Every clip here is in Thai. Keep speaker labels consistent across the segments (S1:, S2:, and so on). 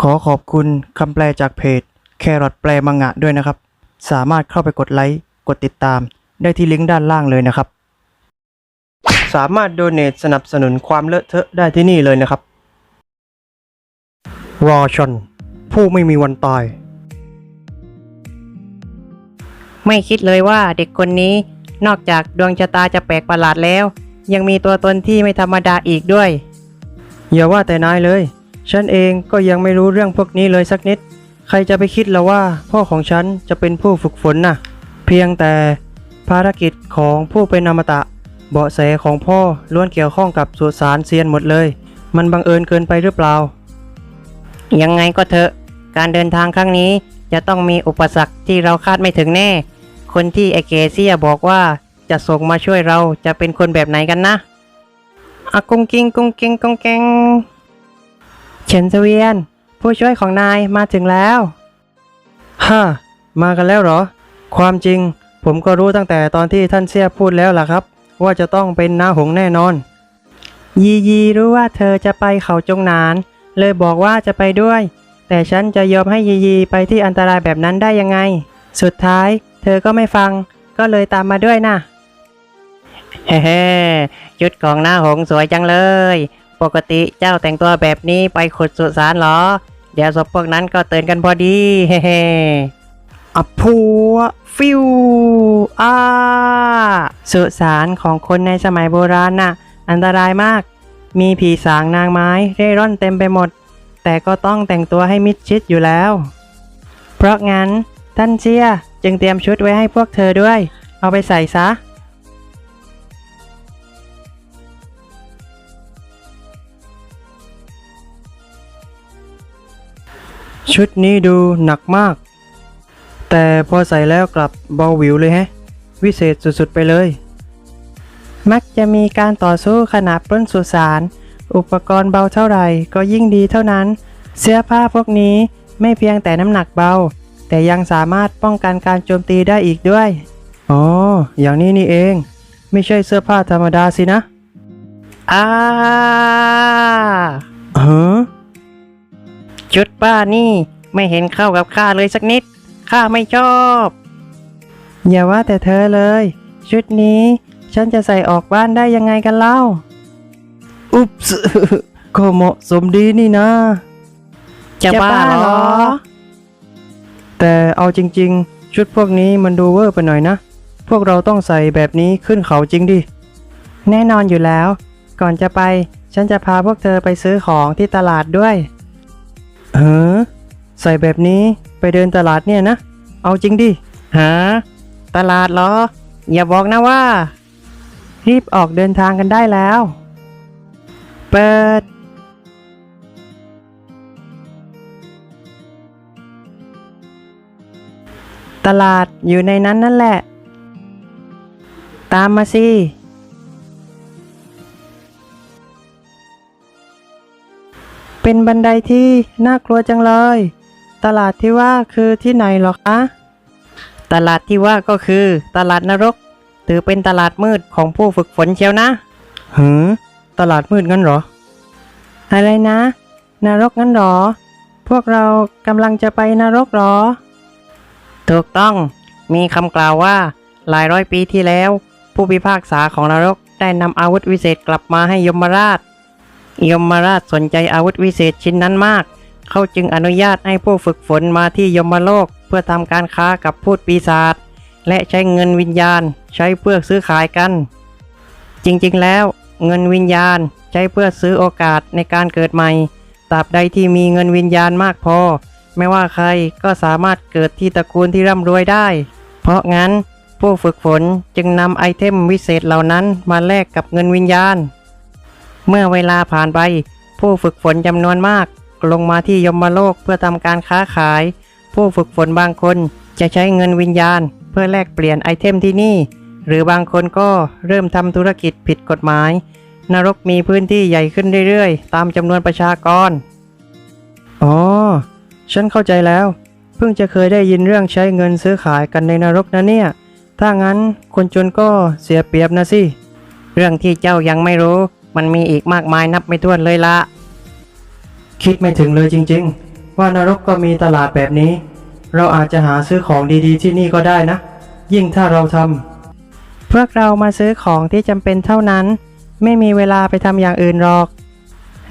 S1: ขอขอบคุณคำแปลจากเพจแครอทแปลมังงะด้วยนะครับ สามารถเข้าไปกดไลค์กดติดตามได้ที่ลิงก์ด้านล่างเลยนะครับ สามารถโดเน a สนับสนุนความเลอะเทอะได้ที่นี่เลยนะครับ รอชน ผู้ไม่มีวันตาย
S2: ไม่คิดเลยว่าเด็กคนนี้นอกจากดวงชะตาจะแปลกประหลาดแล้ว ยังมีตัวตนที่ไม่ธรรมดาอีกด้วย
S1: อย่าว่าแต่นายเลย ฉันเองก็ยังไม่รู้เรื่องพวกนี้เลยสักนิด ใครจะไปคิดแล้วว่า พ่อของฉันจะเป็นผู้ฝึกฝนน่ะ เพียงแต่ภารกิจของผู้เป็นอมตะ เบาะแสของพ่อล้วนเกี่ยวข้องกับสุสานเซียนหมดเลย มันบังเอิญเกินไปหรือเปล่า
S2: ยังไงก็เถอะ การเดินทางครั้งนี้จะต้องมีอุปสรรคที่เราคาดไม่ถึงแน่ คนที่ไอเกเซียบอกว่าจะส่งมาช่วยเราจะเป็นคนแบบไหนกันนะอะกุ้งกิ้งกุ้งกิ้งกุ้งกิ้ง เฉินเสวียน ผู้ช่วยของนายมาถึงแล้ว
S1: ฮ่ามากันแล้วเหรอ ความจริง ผมก็รู้ตั้งแต่ตอนที่ท่านเสียพูดแล้วล่ะครับ ว่าจะต้องเป็นน้าหงแน่นอน
S2: ยียีรู้ว่าเธอจะไปเขาจงหนาน เลยบอกว่าจะไปด้วย แต่ฉันจะยอมให้ยียีไปที่อันตรายแบบนั้นได้ยังไง สุดท้าย เธอก็ไม่ฟัง ก็เลยตามมาด้วยนะเฮ้ๆชุดของหน้าหงสวยจังเลย ปกติเจ้าแต่งตัวแบบนี้ไปขุดสุสานเหรอ เดี๋ยวศพพวกนั้นก็เตื่นกันพอดี เฮ้ๆ
S1: อับพัว
S2: ฟิวอาสุสานของคนในสมัยโบราณน่ะ อันตรายมาก มีผีสางนางไม้เร่ร่อนเต็มไปหมด แต่ก็ต้องแต่งตัวให้มิดชิดอยู่แล้ว เพราะงั้นท่านเชียจึงเตรียมชุดไว้ให้พวกเธอด้วย เอาไปใส่ซะ
S1: ชุดนี้ดูหนักมาก แต่พอใส่แล้วกลับเบาหวิวเลยแฮะ วิเศษสุดๆไปเลย
S2: มักจะมีการต่อสู้ขนาดปล้นสุสาน อุปกรณ์เบาเท่าไหร่ก็ยิ่งดีเท่านั้น เสื้อผ้าพวกนี้ไม่เพียงแต่น้ำหนักเบา แต่ยังสามารถป้องกันการโจมตีได้อีกด้วย
S1: อ๋อ อย่างนี้นี่เอง ไม่ใช่เสื้อผ้าธรรมดาสินะ
S2: อ่า
S1: ฮ้อ
S2: ชุดป้านี่ไม่เห็นเข้ากับข้าเลยสักนิด ข้าไม่ชอบ อย่าว่าแต่เธอเลย ชุดนี้ฉันจะใส่ออกบ้านได้ยังไงกันเล่า
S1: อุ๊บส์ก็เหมาะสมดีนี่นะ
S2: จะบ้าเหรอ
S1: แต่เอาจริง ๆ ชุดพวกนี้มันดูเวอร์ไปหน่อยนะ พวกเราต้องใส่แบบนี้ขึ้นเขาจริงดิ
S2: แน่นอนอยู่แล้ว ก่อนจะไปฉันจะพาพวกเธอไปซื้อของที่ตลาดด้วย
S1: เฮ้อใส่แบบนี้ไปเดินตลาดเนี่ยนะ เอาจริงดิ
S2: ฮะตลาดเหรอ อย่าบอกนะว่า รีบออกเดินทางกันได้แล้ว เปิด ตลาดอยู่ในนั้นนั่นแหละ ตามมาสิ เป็นบันไดที่น่ากลัวจังเลย ตลาดที่ว่าคือที่ไหนหรอคะ ตลาดที่ว่าก็คือตลาดนรก ถือเป็นตลาดมืดของผู้ฝึกฝนเชียวนะ
S1: เฮ้อตลาดมืดงั้นเหรอ
S2: อะไรนะ นรกงั้นหรอ พวกเรากำลังจะไปนรกหรอ ถูกต้อง มีคำกล่าวว่า หลายร้อยปีที่แล้ว ผู้พิพากษาของนรกได้นำอาวุธวิเศษกลับมาให้ยมราช ยมราชสนใจอาวุธวิเศษชิ้นนั้นมาก เขาจึงอนุญาตให้ผู้ฝึกฝนมาที่ยมโลก เพื่อทำการค้ากับพูดปีศาจและใช้เงินวิญญาณใช้เพื่อซื้อขายกัน จริงๆแล้ว เงินวิญญาณใช้เพื่อซื้อโอกาสในการเกิดใหม่ตราบใดที่มีเงินวิญญาณมากพอ ไม่ว่าใครก็สามารถเกิดที่ตระกูลที่ร่ำรวยได้ เพราะงั้นผู้ฝึกฝนจึงนำไอเทมวิเศษเหล่านั้นมาแลกกับเงินวิญญาณ เมื่อเวลาผ่านไป ผู้ฝึกฝนจำนวนมาก ลงมาที่ยมโลกเพื่อทำการค้าขาย ผู้ฝึกฝนบางคนจะใช้เงินวิญญาณ เพื่อแลกเปลี่ยนไอเทมที่นี่ หรือบางคนก็เริ่มทำธุรกิจผิดกฎหมาย นรกมีพื้นที่ใหญ่ขึ้นเรื่อยๆ ตามจำนวนประชากร
S1: อ๋อ ฉันเข้าใจแล้ว เพิ่งจะเคยได้ยินเรื่องใช้เงินซื้อขายกันในนรกนะเนี่ย ถ้างั้นคนจนก็เสียเปรียบนะสิ
S2: เรื่องที่เจ้ายังไม่รู้ มันมีอีกมากมายนับไม่ถ้วนเลยละ
S1: คิดไม่ถึงเลยจริง ๆ
S2: ว่านรกก็มีตลาดแบบนี้ เราอาจจะหาซื้อของดีๆ ที่นี่ก็ได้นะ ยิ่งถ้าเราท
S1: พวกเรามาซื้อของที่จำเป็นเท่านั้น ไม่มีเวลาไปทำอย่างอื่นหรอก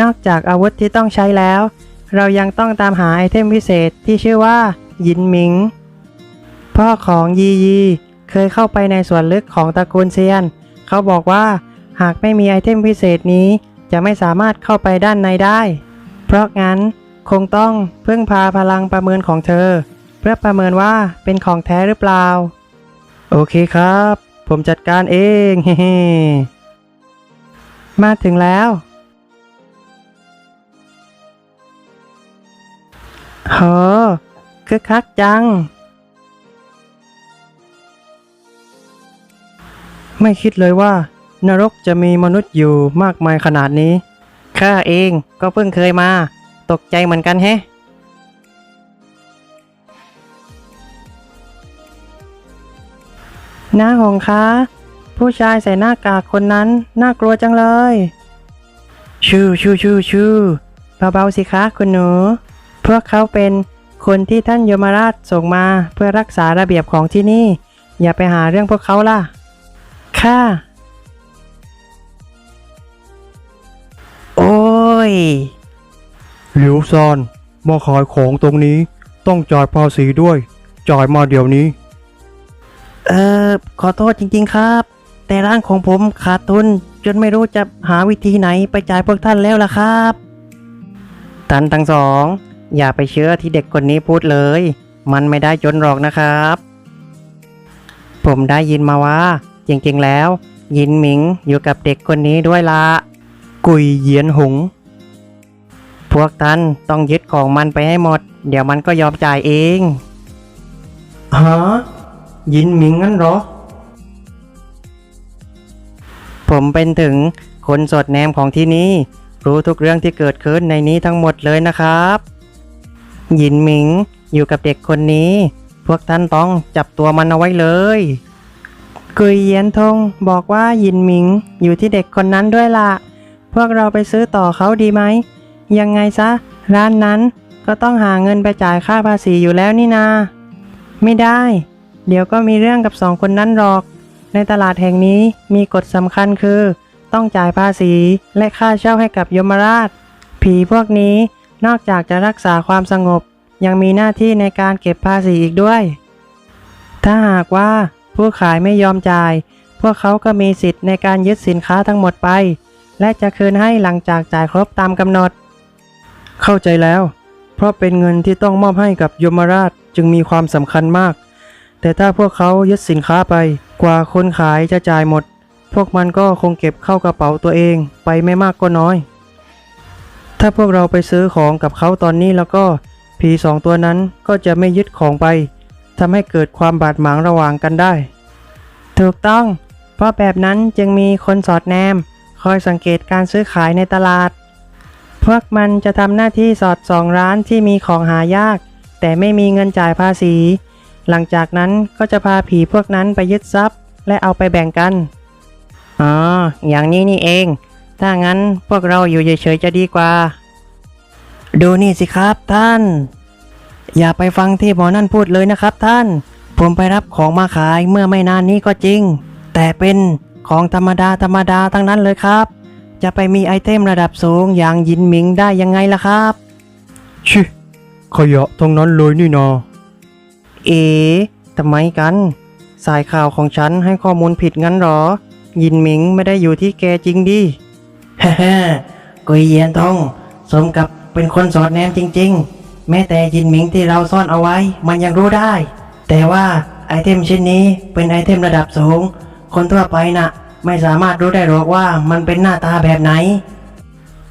S1: นอกจากอาวุธที่ต้องใช้แล้ว เรายังต้องตามหาไอเทมพิเศษที่ชื่อว่า ยินหมิง พ่อของยียีเคยเข้าไปในส่วนลึกของตระกูลเซียน เขาบอกว่า หากไม่มีไอเทมพิเศษนี้จะไม่สามารถเข้าไปด้านในได้ เพราะงั้นคงต้องพึ่งพาพลังประเมินของเธอ เพื่อประเมินว่าเป็นของแท้หรือเปล่า
S2: โอเคครับ ผมจัดการเองเฮ้
S1: มาถึงแล้ว โหคึกคักจัง
S2: ไม่คิดเลยว่า นรกจะมีมนุษย์อยู่มากมายขนาดนี้
S1: ข้าเองก็เพิ่งเคยมา ตกใจเหมือนกันแฮะ หน้าหงคะผู้ชายใส่หน้ากากคนนั้น น่ากลัวจังเลย ชูชูชูชูเบาๆสิคะคุณหนู พวกเขาเป็นคนที่ท่านยมราชส่งมาเพื่อรักษาระเบียบของที่นี่ อย่าไปหาเรื่องพวกเขาล่ะ ค่ะ
S2: หลิวซานมาขายของตรงนี้ต้องจ่ายภาษีด้วย จ่ายมาเดี๋ยวนี้
S1: เออขอโทษจริงๆครับ แต่ร้านของผมขาดทุน จนไม่รู้จะหาวิธีไหนไปจ่ายพวกท่านแล้วล่ะครับท่านทั้งสอง อย่าไปเชื่อที่เด็กคนนี้พูดเลย มันไม่ได้จนหรอกนะครับ ผมได้ยินมาว่า จริงๆแล้ว ยินหมิงอยู่กับเด็กคนนี้ด้วยละ
S2: กุยเหยียนหง
S1: พวกท่านต้องยึดของมันไปให้หมด เดี๋ยวมันก็ยอมจ่ายเอง
S2: ฮะยินหมิงงั้นเหรอ
S1: ผมเป็นถึงคนสดแนมของที่นี่ รู้ทุกเรื่องที่เกิดขึ้นในนี้ทั้งหมดเลยนะครับหยินหมิงอยู่กับเด็กคนนี้ พวกท่านต้องจับตัวมันเอาไว้เลยกุยเยียนทงบอกว่าหยินหมิงอยู่ที่เด็กคนนั้นด้วยล่ะ พวกเราไปซื้อต่อเขาดีไหม ยังไงซะ ร้านนั้นก็ต้องหาเงินไปจ่ายค่าภาษีอยู่แล้วนี่นา ไม่ได้ เดี๋ยวก็มีเรื่องกับสองคนนั้นหรอก ในตลาดแห่งนี้มีกฎสำคัญคือ ต้องจ่ายภาษีและค่าเช่าให้กับยมราช ผีพวกนี้นอกจากจะรักษาความสงบ ยังมีหน้าที่ในการเก็บภาษีอีกด้วย ถ้าหากว่าผู้ขายไม่ยอมจ่าย พวกเขาก็มีสิทธิ์ในการยึดสินค้าทั้งหมดไป และจะคืนให้หลังจากจ่ายครบตามกำหนด
S2: เข้าใจแล้ว เพราะเป็นเงินที่ต้องมอบให้กับยมราชจึงมีความสำคัญมาก แต่ถ้าพวกเขายึดสินค้าไป กว่าคนขายจะจ่ายหมด พวกมันก็คงเก็บเข้ากระเป๋าตัวเองไปไม่มากก็น้อย ถ้าพวกเราไปซื้อของกับเขาตอนนี้แล้วก็ผีสองตัวนั้นก็จะไม่ยึดของไปทำให้เกิดความบาดหมางระหว่างกันได้
S1: ถูกต้อง เพราะแบบนั้นจึงมีคนสอดแนม คอยสังเกตการซื้อขายในตลาด พวกมันจะทำหน้าที่สอดส่องร้านที่มีของหายาก แต่ไม่มีเงินจ่ายภาษี หลังจากนั้นก็จะพาผีพวกนั้นไปยึดทรัพย์ และเอาไปแบ่งกัน อ๋อ อย่างนี้นี่เอง ถ้างั้นพวกเราอยู่เฉยๆจะดีกว่า ดูนี่สิครับท่าน อย่าไปฟังที่หมอนั่นพูดเลยนะครับท่าน ผมไปรับของมาขายเมื่อไม่นานนี้ก็จริง แต่เป็นของธรรมดาธรรมดาทั้งนั้นเลยครับ จะไปมีไอเทมระดับสูงอย่างยินหมิงได้ยังไงล่ะครับ
S2: ชิขยะตรงนั้นเลยนี่นา
S1: เอ๋ทำไมกัน สายข่าวของฉันให้ข้อมูลผิดงั้นหรอ ยินหมิงไม่ได้อยู่ที่แกจริงดิฮ่าฮ่ากุยเยียนทองสมกับเป็นคนสอดแนมจริง ๆ แม้แต่ยินหมิงที่เราซ่อนเอาไว้ มันยังรู้ได้ แต่ว่าไอเทมชิ้นนี้เป็นไอเทมระดับสูง คนทั่วไปน่ะ ไม่สามารถรู้ได้หรอกว่ามันเป็นหน้าตาแบบไหน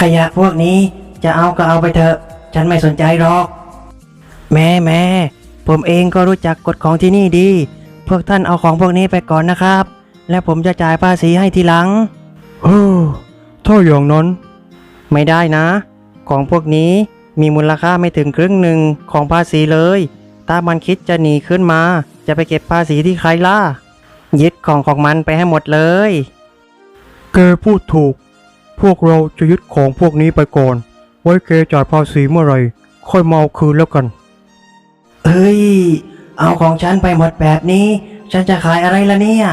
S1: ขยะพวกนี้จะเอาก็เอาไปเถอะ ฉันไม่สนใจหรอก แม่แม่ผมเองก็รู้จักกฎของที่นี่ดี พวกท่านเอาของพวกนี้ไปก่อนนะครับ และผมจะจ่ายภาษีให้ทีหลัง
S2: เออถ้าอย่างนั้น
S1: ไม่ได้นะ ของพวกนี้มีมูลค่าไม่ถึงครึ่งหนึ่งของภาษีเลย ถ้ามันคิดจะหนีขึ้นมา จะไปเก็บภาษีที่ใครล่ะ ยึดของของมันไปให้หมดเลย
S2: แกพูดถูก พวกเราจะยึดของพวกนี้ไปก่อน ไว้แกจ่ายภาษีเมื่อไหร่
S1: ค่อยมาเอาคืนแล้วกัน
S2: เฮ้ย เอาของฉันไปหมดแบบนี้ ฉันจะขายอะไรล่ะเนี่ย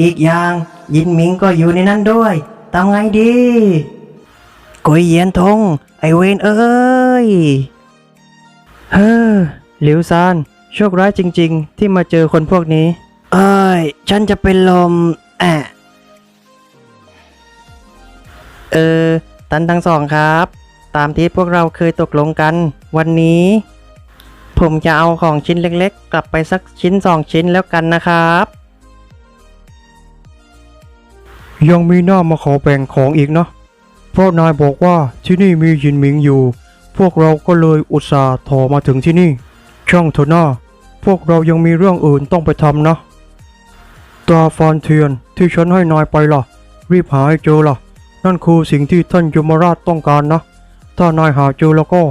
S2: อีกอย่างยินหมิงก็อยู่ในนั้นด้วยทำไงดีกุยเยียนทง ไอเวนเอ้ย
S1: เฮ้อหลิวซานโชคร้ายจริง ๆ ที่มาเจอคนพวกนี้
S2: เอ้ย ฉันจะเป็นลมแอะ
S1: เออตันทั้งสองครับ ตามที่พวกเราเคยตกลงกัน วันนี้ ผมจะเอาของชิ้นเล็กๆ กลับไปสักชิ้นสองชิ้นแล้วกันนะครับ
S3: ยังมีหน้ามาขอแบ่งของอีกนะเพราะนายบอกว่าที่นี่มีหยินหมิงอยู่ พวกเราก็เลยอุตส่าห์โทรมาถึงที่นี่ ช่างเถอะหน้าพวกเรายังมีเรื่องอื่นต้องไปทำนะ ตาฟานเทียนที่ฉันให้นายไปล่ะ รีบหาให้เจอล่ะ นั่นคือสิ่งที่ท่านยมราชต้องการนะ ถ้านายหาเจอแล้วก็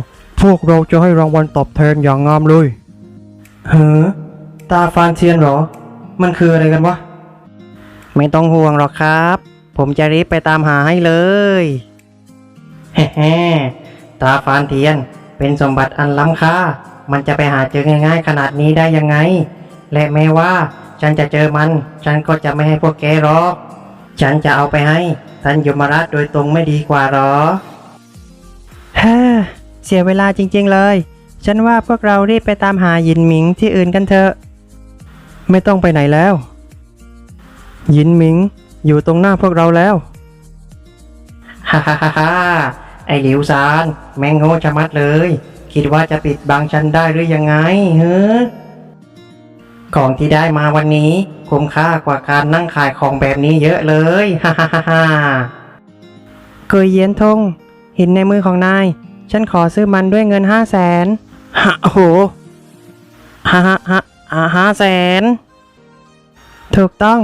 S3: พวกเราจะให้รางวัลตอบแทนอย่างงามเลย
S1: เฮ้อตาฟานเทียนเหรอ มันคืออะไรกันวะ ไม่ต้องห่วงหรอกครับ ผมจะรีบไปตามหาให้เลยแฮ่ๆตาฟานเทียนเป็นสมบัติอันล้ำค่า มันจะไปหาเจอง่ายๆขนาดนี้ได้ยังไง และแม้ว่า ฉันจะเจอมัน ฉันก็จะไม่ให้พวกแกหรอก ฉันจะเอาไปให้ท่านยมราชโดยตรงไม่ดีกว่าหรอฮ่าเสียเวลาจริง ๆ เลย ฉันว่าพวกเรารีบไปตามหาหยินหมิงที่อื่นกันเถอะ ไม่ต้องไปไหนแล้ว หยินหมิงอยู่ตรงหน้าพวกเราแล้ว ฮ่าฮ่าฮ่าฮ่าไอหลิวซาน แมงโง่ชะมัดเลย คิดว่าจะปิดบังฉันได้หรือยังไงเฮ้อ ของที่ได้มาวันนี้คุ้มค่ากว่าการนั่งขายของแบบนี้เยอะเลยฮ่าฮ่าฮ่าฮ่าเคยเย็นทง หินในมือของนาย ฉันขอซื้อมันด้วยเงินห้าแสนฮะโอ้โหฮ่าฮ่าฮ่าอ่าห้าแสนถูกต้อง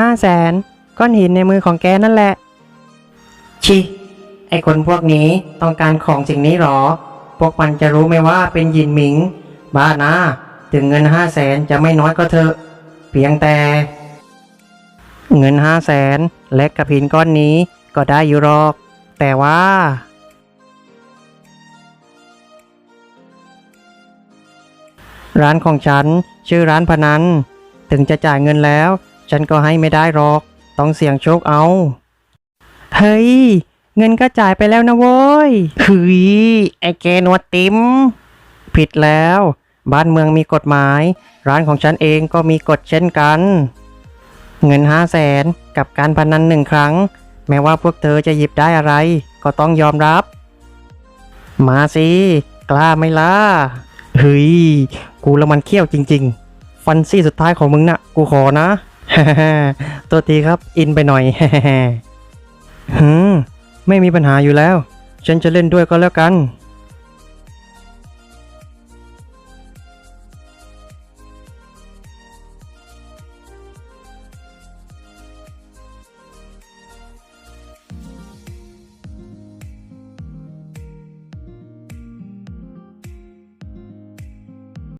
S1: ห้าแสนก้อนหินในมือของแกนั่นแหละ ชิ ไอคนพวกนี้ต้องการของสิ่งนี้หรอ พวกมันจะรู้ไหมว่าเป็นยินหมิง บ้านะ ถึงเงินห้าแสนจะไม่น้อยก็เถอะ เพียงแต่ เงินห้าแสนและกับหินก้อนนี้ก็ได้อยู่หรอก แต่ว่า ร้านของฉันชื่อร้านพนัน ถึงจะจ่ายเงินแล้ว ฉันก็ให้ไม่ได้หรอก ต้องเสี่ยงโชคเอา เฮ้ย เงินก็จ่ายไปแล้วนะโว้ยเฮ้ยไอแกหนวดติม ผิดแล้ว บ้านเมืองมีกฎหมาย ร้านของฉันเองก็มีกฎเช่นกัน เงินห้าแสนกับการพนันหนึ่งครั้ง แม้ว่าพวกเธอจะหยิบได้อะไร ก็ต้องยอมรับ มาสิ กล้าไหมล่ะเฮ้ยกูละมันเขี้ยวจริง ๆ ฟันซี่สุดท้ายของมึงน่ะ กูขอนะตัวทีครับ อินไปหน่อยฮึไม่มีปัญหาอยู่แล้ว ฉันจะเล่นด้วยก็แล้วกัน